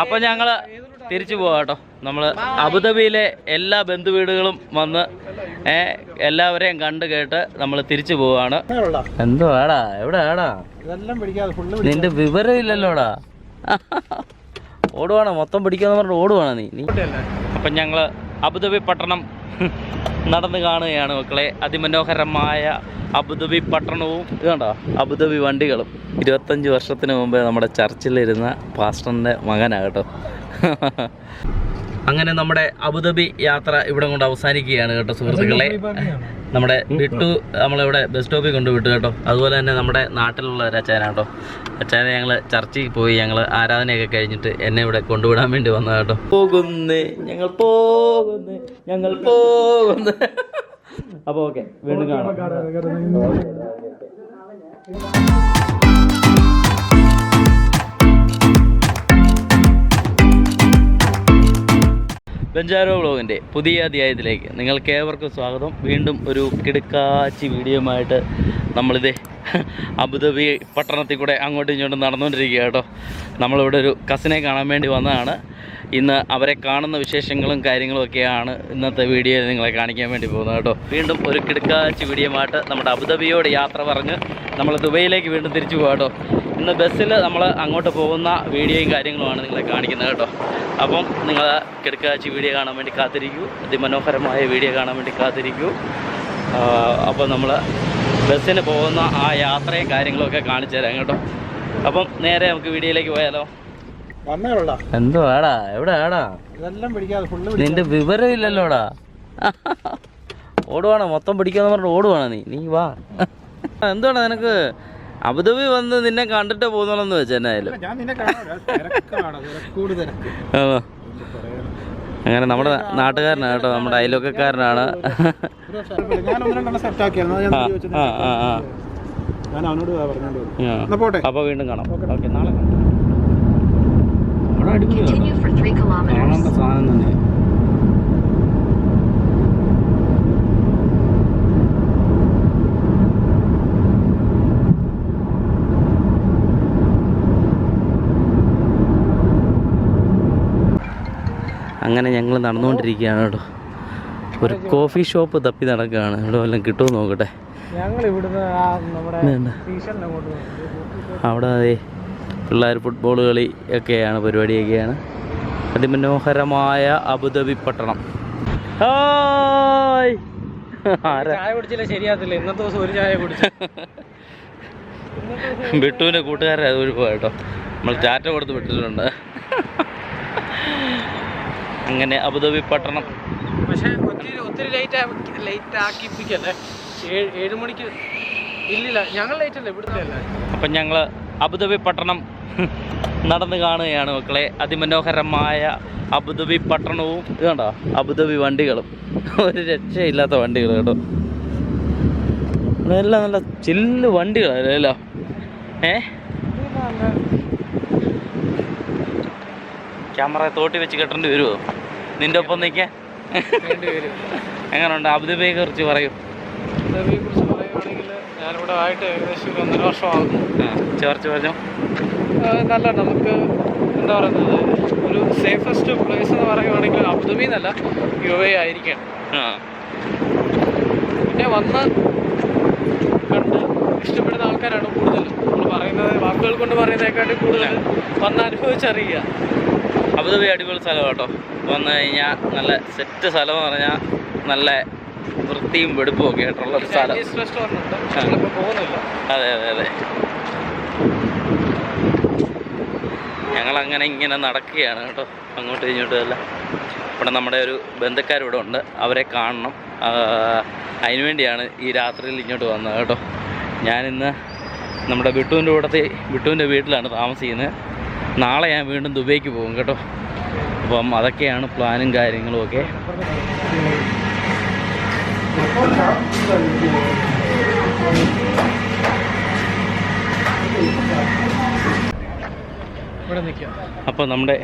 അപ്പൊ ഞങ്ങൾ തിരിച്ചു പോവാട്ടോ നമ്മൾ അബുദാബിയിലെ എല്ലാ ബന്ധുവീടുകളും വന്ന് എല്ലാവരെയും കണ്ട് കേട്ട് നമ്മൾ തിരിച്ചു പോവാണ്. എന്തോ ആടാ? എവിടെ ആടാ? നിന്റെ വിവരം ഇല്ലല്ലോടാ. ഓടുവാണോ? മൊത്തം പിടിക്കാന്ന് പറഞ്ഞിട്ട് ഓടുവാണോ നീ? നീ അപ്പം ഞങ്ങൾ അബുദാബി പട്ടണം നടന്നു കാണുകയാണ് മക്കളെ. അതിമനോഹരമായ അബുദാബി പട്ടണവും ഇത് കണ്ടോ? അബുദാബി വണ്ടികളും. ഇരുപത്തഞ്ച് വർഷത്തിന് മുമ്പേ നമ്മുടെ ചർച്ചിലിരുന്ന പാസ്റ്ററിന്റെ മകനാകട്ടോ അങ്ങനെ നമ്മുടെ അബുദാബി യാത്ര ഇവിടെ കൊണ്ട് അവസാനിക്കുകയാണ് കേട്ടോ സുഹൃത്തുക്കളെ. നമ്മുടെ വിട്ടു നമ്മളിവിടെ ബസ് സ്റ്റോപ്പിൽ കൊണ്ട് വിട്ടു കേട്ടോ. അതുപോലെ തന്നെ നമ്മുടെ നാട്ടിലുള്ള ഒരു അച്ഛനാണ് കേട്ടോ. അച്ഛനെ ഞങ്ങൾ ചർച്ചിൽ പോയി ഞങ്ങൾ ആരാധനയൊക്കെ കഴിഞ്ഞിട്ട് എന്നെ ഇവിടെ കൊണ്ടുവിടാൻ വേണ്ടി വന്നതാട്ടോ കേട്ടോ. പോകുന്നേ ഞങ്ങൾ പോകുന്നേ ഞങ്ങൾ പോകുന്നേ. അപ്പോൾ ഓക്കെ വീണ്ടും കാണാം. ബെഞ്ചാരോ വ്ളോഗിന്റെ പുതിയ അധ്യായത്തിലേക്ക് നിങ്ങൾക്ക് ഏവർക്കും സ്വാഗതം. വീണ്ടും ഒരു കിടുക്കാച്ചി വീഡിയോയുമായിട്ട് നമ്മളിത് അബുദാബി പട്ടണത്തിൽ കൂടെ അങ്ങോട്ടും ഇങ്ങോട്ടും നടന്നുകൊണ്ടിരിക്കുക കേട്ടോ. നമ്മളിവിടെ ഒരു കസിനെ കാണാൻ വേണ്ടി വന്നതാണ്. ഇന്ന് അവരെ കാണുന്ന വിശേഷങ്ങളും കാര്യങ്ങളും ഒക്കെയാണ് ഇന്നത്തെ വീഡിയോയിൽ നിങ്ങളെ കാണിക്കാൻ വേണ്ടി പോകുന്നത് കേട്ടോ. വീണ്ടും ഒരു കിടക്കാച്ച് വീഡിയോമായിട്ട് നമ്മുടെ അബുദാബിയോട് യാത്ര പറഞ്ഞ് നമ്മൾ ദുബൈയിലേക്ക് വീണ്ടും തിരിച്ചു പോകാം കേട്ടോ. ഇന്ന് ബസ്സിൽ നമ്മൾ അങ്ങോട്ട് പോകുന്ന വീഡിയോയും കാര്യങ്ങളുമാണ് നിങ്ങളെ കാണിക്കുന്നത് കേട്ടോ. അപ്പം നിങ്ങൾ കിടക്കാച്ച് വീഡിയോ കാണാൻ വേണ്ടി കാത്തിരിക്കൂ. അതിമനോഹരമായ വീഡിയോ കാണാൻ വേണ്ടി കാത്തിരിക്കൂ. അപ്പോൾ നമ്മൾ ബസ്സിന് പോകുന്ന ആ യാത്രയും കാര്യങ്ങളൊക്കെ കാണിച്ചു തരാം കേട്ടോ. അപ്പം നേരെ നമുക്ക് വീഡിയോയിലേക്ക് പോയാലോ? എന്തോ ആടാ? എവിടെ ആടാ? നിന്റെ വിവരം ഇല്ലല്ലോടാ. ഓടുവാണോ? മൊത്തം പിടിക്കാന്ന് പറഞ്ഞിട്ട് ഓടുവാണോ നീ? നീ വാ. എന്തോടാ നിനക്ക്? അബുദാബി വന്ന് നിന്നെ കണ്ടിട്ട് പോകുന്നോളെന്ന് വെച്ചെന്നായാലും അങ്ങനെ നമ്മുടെ നാട്ടുകാരനാണ് കേട്ടോ നമ്മുടെ അയൽവക്കക്കാരനാണ്. അപ്പൊ വീണ്ടും കാണാം. ഓക്കെ. നാളെ കാണാം. അവിടെ അടിപൊളിയാണ്. കാണേണ്ട സാധനം തന്നെ. അങ്ങനെ ഞങ്ങൾ നടന്നുകൊണ്ടിരിക്കുകയാണ് കേട്ടോ. ഒരു കോഫി ഷോപ്പ് തപ്പി നടക്കുകയാണ്. ഇവിടെ വല്ലതും കിട്ടുമോ നോക്കട്ടെ. അവിടെ അതെ പിള്ളേർ ഫുട്ബോൾ കളി ഒക്കെയാണ് പരിപാടിയൊക്കെയാണ്. അതിമനോഹരമായ അബുദാബി പട്ടണം. ചായ കുടിച്ചില്ല ശരിയാത്തില്ല ഇന്നത്തെ ദിവസം ഒരു ചായ കുടിച്ചു. ബിട്ടുവിന്റെ കൂട്ടുകാരെ അത് ഒരു കേട്ടോ. നമ്മൾ ചാറ്റ കൊടുത്ത് വിട്ടിട്ടുണ്ട്. അങ്ങനെ അബുദാബി പട്ടണം പക്ഷേ ഒത്തിരി ഒത്തിരി ലേറ്റ് ലേറ്റ് ആക്കിപ്പിക്കല്ലേ? ഏഴ് ഏഴ് മണിക്ക് ഇല്ലില്ല ഞങ്ങൾ ലേറ്റ് അല്ലേ? ഇവിടുത്തെ അല്ലേ? അപ്പം ഞങ്ങൾ അബുദാബി പട്ടണം നടന്ന് കാണുകയാണ് മക്കളെ. അതിമനോഹരമായ അബുദാബി പട്ടണവും ഇത് കണ്ടോ? അബുദാബി വണ്ടികളും. ഒരു രക്ഷയില്ലാത്ത വണ്ടികൾ കേട്ടോ. നല്ല നല്ല ചില്ല് വണ്ടികളല്ലോ ഏ? ക്യാമറ തോട്ടി വെച്ച് കെട്ടേണ്ടി വരുമോ നിന്റെ ഒപ്പം നിൽക്കാൻ എങ്ങനെയുണ്ട് അബുദാബിയെ കുറിച്ച് പറയൂ. ഇതേ കുറിച്ച് പറയുകയാണെങ്കിൽ ഞാനിവിടെ ആയിട്ട് ഏകദേശം ഒരു ഒന്നര വർഷമാകുന്നു ചേർച്ച് പറഞ്ഞു. നല്ല നമുക്ക് എന്താ പറയുന്നത്? ഒരു സേഫസ്റ്റ് പ്ലേസ് എന്ന് പറയുകയാണെങ്കിൽ അബുദാബി എന്നല്ല യു എ ആയിരിക്കണം പിന്നെ വന്ന് കണ്ട് ഇഷ്ടപ്പെടുന്ന ആൾക്കാരാണ് കൂടുതൽ നമ്മൾ പറയുന്നത് വാക്കുകൾ കൊണ്ട് പറയുന്നതിനെക്കാട്ടി കൂടുതൽ വന്ന് അനുഭവിച്ചറിയുക. അബുദാബി അടിപൊളി സ്ഥലം കേട്ടോ. വന്നു കഴിഞ്ഞാൽ നല്ല സെറ്റ് സ്ഥലം എന്ന് പറഞ്ഞാൽ നല്ല വൃത്തിയും വെടുപ്പും ഒക്കെ ആയിട്ടുള്ള ഒരു സ്ഥലം. അതെ അതെ അതെ. ഞങ്ങൾ അങ്ങനെ ഇങ്ങനെ നടക്കുകയാണ് കേട്ടോ. അങ്ങോട്ടും ഇങ്ങോട്ടും എല്ലാം. ഇവിടെ നമ്മുടെ ഒരു ബന്ധുക്കാരിവിടെ ഉണ്ട്. അവരെ കാണണം. അതിനു വേണ്ടിയാണ് ഈ രാത്രിയിൽ ഇങ്ങോട്ട് വന്നത് കേട്ടോ. ഞാനിന്ന് നമ്മുടെ ബിട്ടുവിന്റെ കൂടത്തിൽ ബിട്ടുവിന്റെ വീട്ടിലാണ് താമസിക്കുന്നത്. നാളെ ഞാൻ വീണ്ടും ദുബൈക്ക് പോകും കേട്ടോ. അപ്പം അതൊക്കെയാണ് പ്ലാനും കാര്യങ്ങളും ഒക്കെ. അപ്പോൾ നമ്മുടെ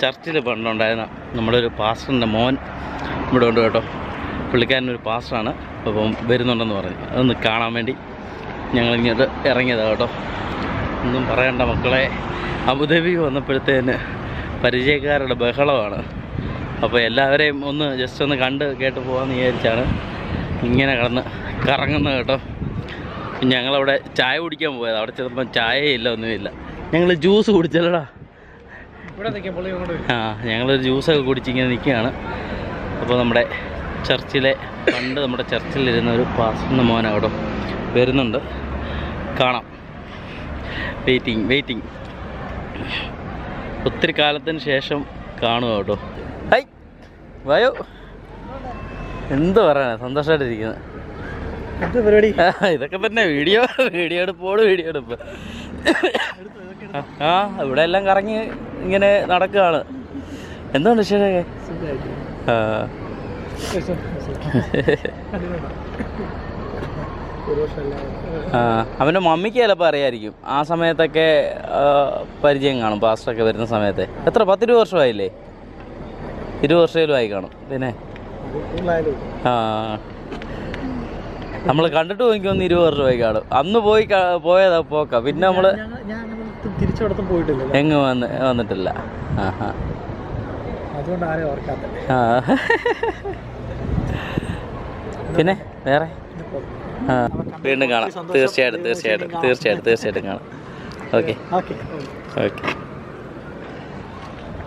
ചർച്ചിൽ പണ്ടുണ്ടായിരുന്ന നമ്മുടെ ഒരു പാസ്റ്ററിന്റെ മോൻ ഇവിടെ ഉണ്ട് കേട്ടോ. പുള്ളിക്കാരനൊരു പാസ്റ്ററാണ്. അപ്പം വരുന്നുണ്ടെന്ന് പറഞ്ഞു. അതൊന്ന് കാണാൻ വേണ്ടി ഞങ്ങളിങ്ങോട്ട് ഇറങ്ങിയതാണ് കേട്ടോ. ഒന്നും പറയണ്ട മക്കളെ. അബുദാബി വന്നപ്പോഴത്തേന് പരിചയക്കാരുടെ ബഹളമാണ്. അപ്പോൾ എല്ലാവരെയും ഒന്ന് ജസ്റ്റ് ഒന്ന് കണ്ട് കേട്ട് പോകാമെന്ന് വിചാരിച്ചാണ് ഇങ്ങനെ കിടന്ന് കറങ്ങുന്നത് കേട്ടോ. ഞങ്ങളവിടെ ചായ കുടിക്കാൻ പോയത്. അവിടെ ചെന്നപ്പം ചായയില്ല ഒന്നുമില്ല. ഞങ്ങൾ ജ്യൂസ് കുടിച്ചല്ലടാ. ആ ഞങ്ങളൊരു ജ്യൂസൊക്കെ കുടിച്ചിങ്ങനെ നിൽക്കുകയാണ്. അപ്പോൾ നമ്മുടെ ചർച്ചിലെ പണ്ട് നമ്മുടെ ചർച്ചിലിരുന്ന ഒരു പാസ്റ്റിന്റെ മോൻ അവിടെ വരുന്നുണ്ട്. കാണാം. വെയിറ്റിംഗ് വെയിറ്റിംഗ് ഒത്തിരി കാലത്തിന് ശേഷം കാണുക കേട്ടോ. ഹൈ വയോ എന്ത് പറയാനാ? സന്തോഷമായിട്ടിരിക്കുന്നത് പരിപാടി? ഇതൊക്കെ തന്നെ വീഡിയോ വീഡിയോ എടുപ്പോട് വീഡിയോ എടുപ്പ്. ആ ഇവിടെ എല്ലാം കറങ്ങി ഇങ്ങനെ നടക്കുകയാണ്. എന്താണ് വിശേഷമൊക്കെ? ആ, അവന്റെ മമ്മിക്ക് ചിലപ്പോൾ അറിയായിരിക്കും. ആ സമയത്തൊക്കെ പരിചയം കാണും. പാസ്റ്ററൊക്കെ വരുന്ന സമയത്തെ. എത്ര? പത്തിരുപത് വർഷമായില്ലേ? ഇരുപത് വർഷമേലും ആയി കാണും. പിന്നെ? ആ. നമ്മൾ കണ്ടിട്ട് പോയി ഒന്ന് ഇരുപത് വർഷമായി കാണും. അന്ന് പോയി പോയതാ പോക്ക. പിന്നെ നമ്മൾ തിരിച്ചടത്തും പോയിട്ടില്ല. എങ്ങ് വന്ന് വന്നിട്ടില്ല. ആ. പിന്നെ? വേറെ? വീണ്ടും കാണാം. തീർച്ചയായിട്ടും തീർച്ചയായിട്ടും തീർച്ചയായിട്ടും തീർച്ചയായിട്ടും കാണാം. ഓക്കെ ഓക്കെ ഓക്കെ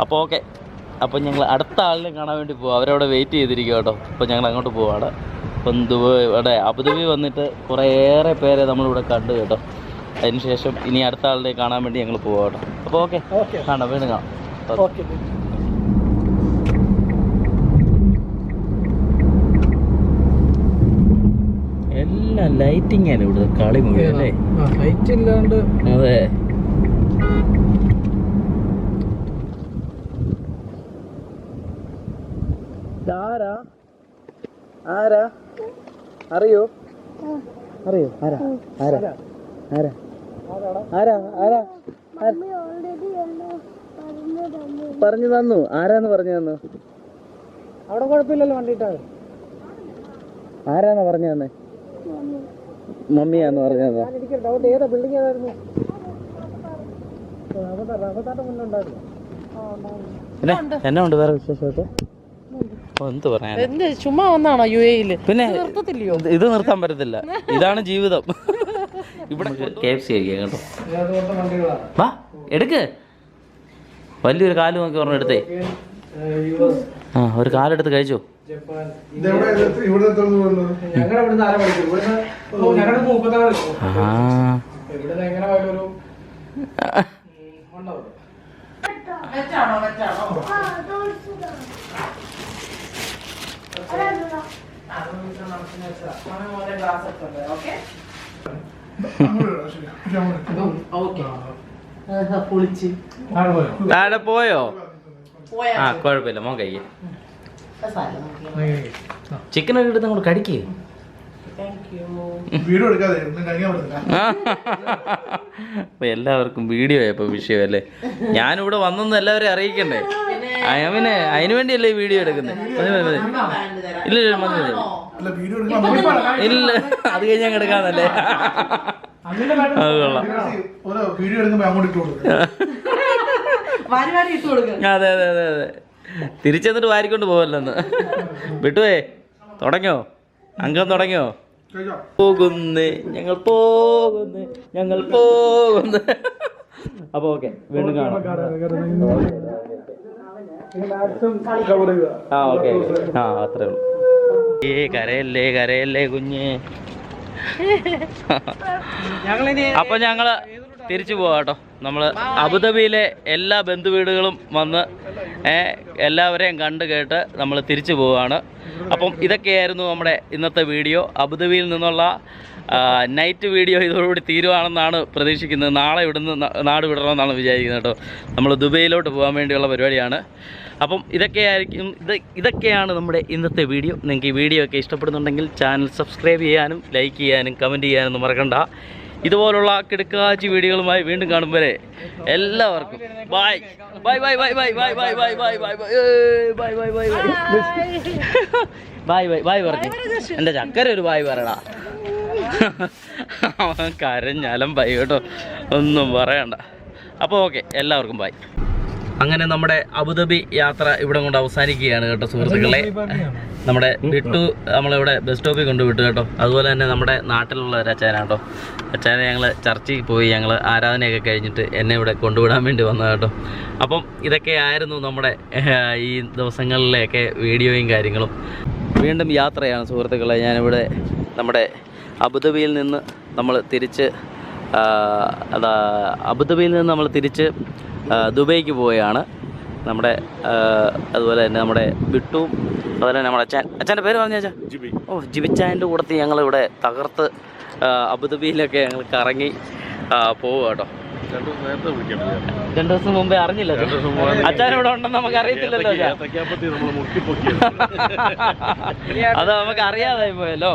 അപ്പോൾ ഓക്കെ അപ്പോൾ ഞങ്ങൾ അടുത്ത ആളിനെ കാണാൻ വേണ്ടി പോകും അവരവിടെ വെയിറ്റ് ചെയ്തിരിക്കും കേട്ടോ. അപ്പോൾ ഞങ്ങൾ അങ്ങോട്ട് പോവാണ്. അപ്പം ദുബായ് ഇവിടെ അബുദാബി വന്നിട്ട് കുറേയേറെ പേരെ നമ്മളിവിടെ കണ്ടു കേട്ടോ. അതിനുശേഷം ഇനി അടുത്ത ആളിനെ കാണാൻ വേണ്ടി ഞങ്ങൾ പോവാം കേട്ടോ. അപ്പോൾ ഓക്കെ കാണാം വീണ്ടും കാണാം. ഓക്കെ എല്ലാം ലൈറ്റിംഗ് ആണ് ഇവിടെ കളി മുഴുവൻ അല്ലേ? ലൈറ്റ് ഇല്ലാണ്ട്. അതെ. ആരാ ആരാ? അറിയോ? അറിയോ? ആരാ? ആരാ? ആരാ? ആരാ? ആരാ? പറഞ്ഞു തന്നു. ആരാന്ന് പറഞ്ഞു തന്നു? അവിടെ കുഴപ്പമില്ലല്ലോ വണ്ടിട്ടാ ആരാന്ന് പറഞ്ഞു തന്നെ? മമ്മിയാന്ന് പറഞ്ഞത്. എന്നെ ഉണ്ട് വേറെ വിശേഷമൊക്കെ? എന്ത് പറയാൻ എന്ത് ചുമ്മാ വന്നാണോ യു എയിൽ പിന്നെ ഇത് നിർത്താൻ പറ്റത്തില്ല. ഇതാണ് ജീവിതം. ഇവിടെ കെ എഫ് സി ആയിരിക്കും കേട്ടോ. വാ എടുക്ക്. വലിയൊരു കാൽ നോക്കി പറഞ്ഞു എടുത്തേ ആ ഒരു കാലെടുത്ത് കഴിച്ചോ. ജപ്പാൻ എങ്ങനെ ഒരു പോയോ? ആ കൊഴപ്പില്ല മോ കഴിക്കും. ചിക്കൻ ഒക്കെ എടുത്ത് അങ്ങോട്ട് കടിക്കുക അപ്പൊ എല്ലാവർക്കും വീഡിയോ ആയപ്പോ വിഷയം അല്ലേ ഞാനിവിടെ വന്നെന്ന് എല്ലാവരും അറിയിക്കണ്ടേ? അവനെ അതിനു വേണ്ടിയല്ലേ ഈ വീഡിയോ എടുക്കുന്നത്? ഇല്ല ഇല്ല ഇല്ല അത് കഴിഞ്ഞ് ഞങ്ങൾ എടുക്കാന്നല്ലേ? അത് കൊള്ളാം. അതെ അതെ അതെ അതെ. തിരിച്ചെന്നിട്ട് വാരിക്കൊണ്ട് പോവല്ലെന്ന്. വിട്ടുവേ തുടങ്ങിയോ അംഗം തുടങ്ങിയോ പോകുന്നു ഞങ്ങൾ പോകുന്നേ ഞങ്ങൾ പോകുന്നു. അപ്പൊ ഓക്കെ വീണ്ടും കാണാം. ആ ഓക്കെ. ആ അത്രേ ഉള്ളൂ. ഏ കരയല്ലേ കരയല്ലേ കുഞ്ഞ്? അപ്പൊ ഞങ്ങൾ തിരിച്ചു പോവാ നമ്മൾ അബുദാബിയിലെ എല്ലാ ബന്ധുവീടുകളും വന്ന് എല്ലാവരെയും കണ്ട് കേട്ട് നമ്മൾ തിരിച്ചു പോവുകയാണ്. അപ്പം ഇതൊക്കെയായിരുന്നു നമ്മുടെ ഇന്നത്തെ വീഡിയോ. അബുദാബിയിൽ നിന്നുള്ള നൈറ്റ് വീഡിയോ ഇതോടുകൂടി തീരുവാണെന്നാണ് പ്രതീക്ഷിക്കുന്നത്. നാളെ ഇവിടുന്ന് നാട് വിടണമെന്നാണ് വിചാരിക്കുന്നത് കേട്ടോ. നമ്മൾ ദുബൈയിലോട്ട് പോകാൻ വേണ്ടിയുള്ള പരിപാടിയാണ്. അപ്പം ഇതൊക്കെയായിരിക്കും ഇത് ഇതൊക്കെയാണ് നമ്മുടെ ഇന്നത്തെ വീഡിയോ. നിങ്ങൾക്ക് ഈ വീഡിയോ ഒക്കെ ഇഷ്ടപ്പെടുന്നുണ്ടെങ്കിൽ ചാനൽ സബ്സ്ക്രൈബ് ചെയ്യാനും ലൈക്ക് ചെയ്യാനും കമന്റ് ചെയ്യാനൊന്നും മറക്കണ്ട. ഇതുപോലുള്ള കിടക്കാച്ചി വീഡിയോകളുമായി വീണ്ടും കാണും വരെ എല്ലാവർക്കും bye bye bye bye bye bye bye bye bye bye bye bye bye bye bye bye bye പറഞ്ഞു എന്റെ ചക്കര ഒരു ബായ് പറയടാ അവൻ കരഞ്ഞാലും ബൈ കേട്ടോ ഒന്നും പറയണ്ട അപ്പോൾ ഓക്കെ എല്ലാവർക്കും ബൈ അങ്ങനെ നമ്മുടെ അബുദാബി യാത്ര ഇവിടെ കൊണ്ട് അവസാനിക്കുകയാണ് കേട്ടോ സുഹൃത്തുക്കളെ. നമ്മുടെ വിട്ടു നമ്മളിവിടെ ബസ് സ്റ്റോപ്പിൽ കൊണ്ട് വിട്ടു കേട്ടോ. അതുപോലെ തന്നെ നമ്മുടെ നാട്ടിലുള്ള ഒരു അച്ചാന കേട്ടോ. അച്ചാനെ ഞങ്ങൾ ചർച്ചിൽ പോയി ഞങ്ങൾ ആരാധനയൊക്കെ കഴിഞ്ഞിട്ട് എന്നെ ഇവിടെ കൊണ്ടുവിടാൻ വേണ്ടി വന്നത് കേട്ടോ. അപ്പം ഇതൊക്കെ ആയിരുന്നു നമ്മുടെ ഈ ദിവസങ്ങളിലെയൊക്കെ വീഡിയോയും കാര്യങ്ങളും. വീണ്ടും യാത്രയാണ് സുഹൃത്തുക്കളെ. ഞാനിവിടെ നമ്മുടെ അബുദാബിയിൽ നിന്ന് നമ്മൾ തിരിച്ച് അതാ അബുദാബിയിൽ നിന്ന് നമ്മൾ തിരിച്ച് ദുബൈക്ക് പോവുകയാണ്. നമ്മുടെ അതുപോലെ തന്നെ നമ്മുടെ ബിട്ടു അതുപോലെ തന്നെ നമ്മുടെ അച്ഛൻ. അച്ഛന്റെ പേര് പറഞ്ഞ അച്ഛാ ജിബി. ഓ ജിബിച്ചായന്റെ കൂടത്തിൽ ഞങ്ങളിവിടെ തകർത്ത് അബുദബിയിലൊക്കെ ഞങ്ങൾ കറങ്ങി പോവുക കേട്ടോ. രണ്ടു ദിവസം മുമ്പേ അറിഞ്ഞില്ല അച്ഛൻ. ഇവിടെ ഉണ്ടെന്ന് നമുക്ക് അറിയത്തില്ലല്ലോ. അത് നമുക്ക് അറിയാതായി പോയല്ലോ.